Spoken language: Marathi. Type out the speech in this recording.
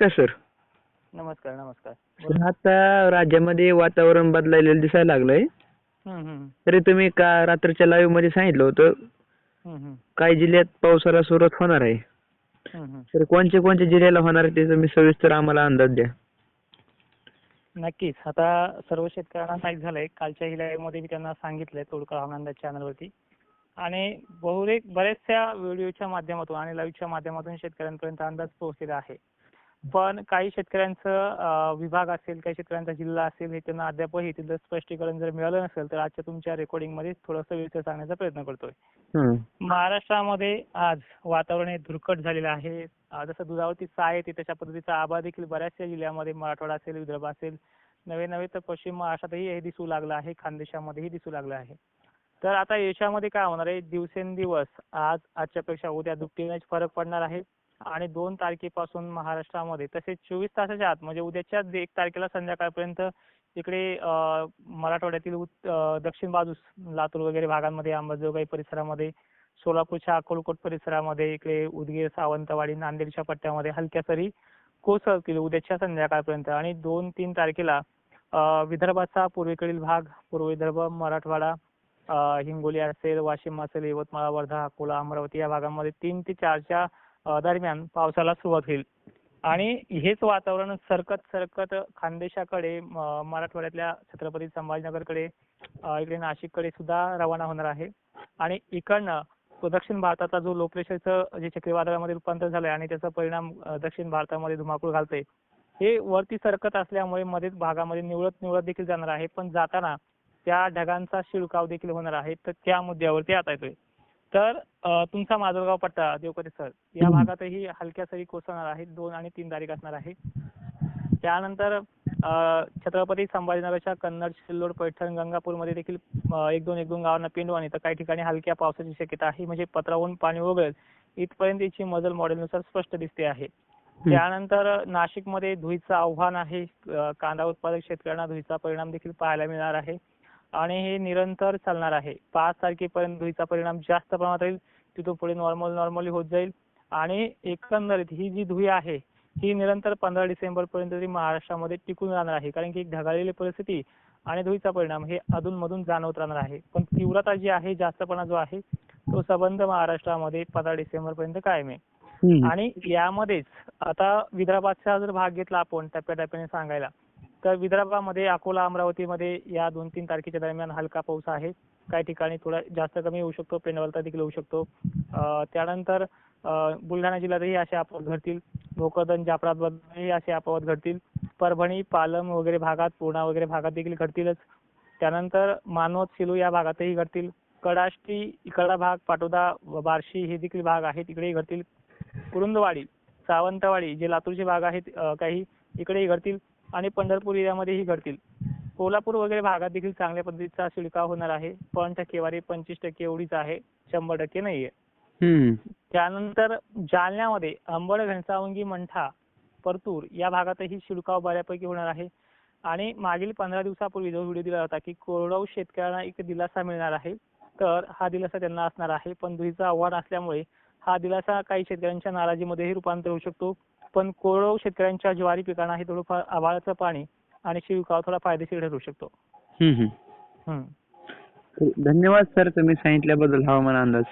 नमस्कार सर नमस्कार नमस्कार. आता राज्यामध्ये वातावरण बदलायलेलं दिसायला लागलंय. तरी तुम्ही का रात्रीच्या लाईव्हमध्ये सांगितलं होतं? काही जिल्ह्यात पावसाला सुरुवात होणार आहे. तर कोणत्या कोणत्या जिल्ह्याला होणार आहे त्याचा मी सविस्तर आम्हाला अंदाज द्या. नक्कीच. आता सर्व शेतकऱ्यांना माहीत झालंय कालच्या हिलामध्ये मी त्यांना सांगितलंय तोडकर हवामान चॅनलवरती आणि बहुतेक बऱ्याचशा व्हिडिओच्या माध्यमातून आणि लाईव्हच्या माध्यमातून शेतकऱ्यांपर्यंत अंदाज पोहोचलेला आहे. पण काही शेतकऱ्यांचं विभाग असेल काही शेतकऱ्यांचा जिल्हा असेल हे त्यांना अद्यापही तिथलं स्पष्टीकरण जर मिळालं नसेल तर आजच्या तुमच्या रेकॉर्डिंगमध्ये थोडंसं विस्तार सांगण्याचा प्रयत्न करतोय. महाराष्ट्रामध्ये आज वातावरण हे धुरकट झालेलं आहे. जसं दुधावरती साय येते तशा पद्धतीचा आभाळ देखील बऱ्याचशा जिल्ह्यामध्ये मराठवाडा असेल विदर्भ असेल नवे नवे तर पश्चिम महाराष्ट्रातही हे दिसू लागलं आहे खानदेशामध्येही दिसू लागलं आहे. तर आता याच्यामध्ये काय होणार आहे? दिवसेंदिवस आज आजच्यापेक्षा उद्या दुपटीनेच फरक पडणार आहे. आणि दोन तारखेपासून महाराष्ट्रामध्ये तसेच चोवीस तासाच्या आत म्हणजे उद्याच्या एक तारखेला संध्याकाळपर्यंत इकडे मराठवाड्यातील दक्षिण बाजूस लातूर वगैरे भागांमध्ये अंबाजोगाई परिसरामध्ये सोलापूरच्या अकोलकोट परिसरामध्ये इकडे उदगीर सावंतवाडी नांदेडच्या पट्ट्यामध्ये हलक्या सरी कोसळतील उद्याच्या संध्याकाळपर्यंत. आणि दोन तीन तारखेला विदर्भाचा पूर्वेकडील भाग पूर्व विदर्भ मराठवाडा हिंगोली असेल वाशिम असेल यवतमाळ वर्धा अकोला अमरावती या भागांमध्ये तीन ते चारच्या अं, दरम्यान पावसाला सुरुवात होईल. आणि हेच वातावरण सरकत सरकत खानदेशाकडे मराठवाड्यातल्या छत्रपती संभाजीनगरकडे इकडे नाशिककडे सुद्धा रवाना होणार आहे. आणि इकडनं दक्षिण भारताचा जो लो प्रेशरचं जे चक्रीवादळामध्ये रूपांतर झालंय आणि त्याचा परिणाम दक्षिण भारतामध्ये धुमाकूळ घालतोय हे वरती सरकत असल्यामुळे मध्येच भागामध्ये निवळत निवडत देखील जाणार आहे. पण जाताना त्या ढगांचा शिळकाव देखील होणार आहे. तर त्या मुद्द्यावरती आता येतोय. तर तुमचा माजलगाव पट्टा देवकते सर या. भागातही हलक्या सरी कोसळणार आहेत. दोन आणि तीन तारीख असणार आहे. त्यानंतर छत्रपती संभाजीनगरच्या कन्नड सिल्लोड पैठण गंगापूरमध्ये देखील अं, एक दोन एक दोन गावांना पिंडवानी तर काही ठिकाणी हलक्या पावसाची शक्यता आहे. म्हणजे पत्रावरून पाणी वगळेल इथपर्यंत याची मजल मॉडेलनुसार स्पष्ट दिसते आहे. त्यानंतर नाशिकमध्ये धुळीचं आव्हान आहे. कांदा उत्पादक शेतकऱ्यांना धुळीचा परिणाम देखील पाहायला मिळणार आहे. आणि हे निरंतर चालणार आहे. पाच तारखेपर्यंत धुळीचा परिणाम जास्त प्रमाणात राहील तिथून पुढे नॉर्मल नॉर्मली होत जाईल. आणि एकंदरीत ही जी धुळी आहे ही निरंतर पंधरा डिसेंबर पर्यंत तरी महाराष्ट्रामध्ये टिकून राहणार आहे. कारण की एक ढगाळलेली परिस्थिती आणि धुळीचा परिणाम हे अधूनमधून जाणवत राहणार आहे. पण तीव्रता जी आहे जास्तपणा जो आहे तो संबंध महाराष्ट्रामध्ये पंधरा डिसेंबर पर्यंत कायम आहे. आणि यामध्येच आता विदर्भाचा जर भाग घेतला आपण टप्प्याटप्प्याने सांगायला तर विदर्भामध्ये अकोला अमरावतीमध्ये या दोन तीन तारखेच्या दरम्यान हलका पाऊस आहे. काही ठिकाणी थोडा जास्त कमी होऊ शकतो पेंडवलता देखील होऊ शकतो. अं, त्यानंतर अं, बुलढाणा जिल्ह्यातही असे अपवाद घडतील. भोकरदन जाफराबादमध्येही असे अपवाद घडतील. परभणी पालम वगैरे भागात पूर्णा वगैरे भागात देखील घडतीलच. त्यानंतर मानवत सिलू या भागातही घडतील. कडाष्टी इकडा भाग पाटोदा बार्शी हे देखील भाग आहेत तिकडेही घडतील. कुरुंदवाडी सावंतवाडी जे लातूरचे भाग आहेत काही इकडेही घडतील. आणि पंढरपूर एरियामध्येही घडतील. कोल्हापूर वगैरे भागात देखील चांगल्या पद्धतीचा शिडकाव होणार आहे. पण टक्केवारी पंचवीस टक्के एवढीच आहे. शंभर टक्के नाहीये. हं. त्यानंतर जालन्यामध्ये अंबड घनसावंगी मंठा परतूर या भागातही शिडकाव बऱ्यापैकी होणार आहे. आणि मागील पंधरा दिवसापूर्वी जो व्हिडिओ दिला होता की कोरडवाहू शेतकऱ्यांना एक दिलासा मिळणार आहे तर हा दिलासा त्यांना असणार आहे. पण धुळीचं आव्हान असल्यामुळे हा दिलासा काही शेतकऱ्यांच्या नाराजीमध्येही रूपांतर होऊ शकतो. पण कोरडवाहू शेतकऱ्यांच्या ज्वारी पिकांना हे थोडंफार आभाळाचं पाणी आणि शिवकाव थोडा फायदेशीर ठरू शकतो हं, हं. हम्म. धन्यवाद सर तुम्ही सांगितल्याबद्दल हवामान अंदाज